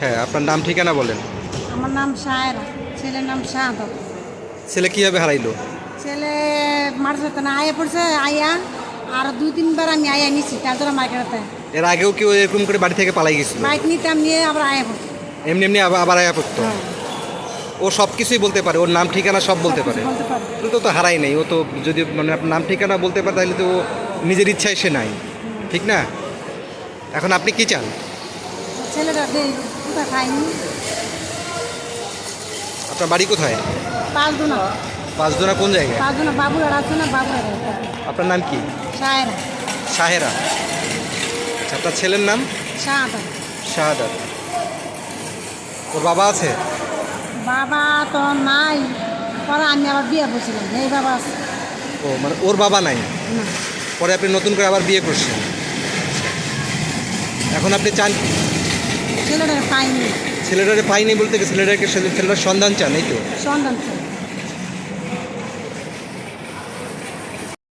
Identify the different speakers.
Speaker 1: হ্যাঁ আপনার নাম ঠিকানা বলেন।
Speaker 2: আমার নাম সায়রা ছেলের নাম শাহাদত
Speaker 1: ছেলে কীভাবে হারাইলো?
Speaker 2: ছেলে মার্চ না আয়া পড়ছে আয়া আর দুই তিনবার আমি আয়া নিছি তার জন্য মার্কেটে
Speaker 1: এর আগেও কেউ এরকম করে বাড়ি থেকে পালাই গেছিল?
Speaker 2: বাইক নিতাম নিয়ে আবার আয়া পড়ছে।
Speaker 1: এমনি এমনি আবার আয়া পড়তো?
Speaker 2: হ্যাঁ,
Speaker 1: ও সব কিছুই বলতে পারে ওর নাম ঠিকানা সব বলতে পারে। তো তো হারাই নাই ও তো যদি মানে আপনার নাম ঠিকানা বলতে পারে তাহলে তো ও নিজের ইচ্ছায় সে নাই। ঠিক না? এখন আপনি কি চান?
Speaker 2: ছেলেটা কোথায় খাইনি
Speaker 1: আপনার বাড়ি কোথায়
Speaker 2: পাঁচ দুনা
Speaker 1: পাঁচজনা কোন জায়গায়
Speaker 2: পাঁচ দুনা বাবুর আছে না বাবুর
Speaker 1: আপনার নাম কি
Speaker 2: সায়রা
Speaker 1: সাহেরা আচ্ছা আপনার ছেলের নাম
Speaker 2: শাহাদত
Speaker 1: শাহাদাত ওর বাবা আছে
Speaker 2: বাবা তো নাই পরে আমি আবার বিয়ে করছিলাম এই বাবা আছে
Speaker 1: ও মানে ওর বাবা নাই পরে আপনি নতুন করে আবার বিয়ে করছেন এখন আপনি চান কি?
Speaker 2: ছেলেটা পাইনি
Speaker 1: ছেলেটারে পাইনি বলতে ছেলেটাকে ছেলেটার সন্ধান চান এই তো
Speaker 2: সন্ধান চাই।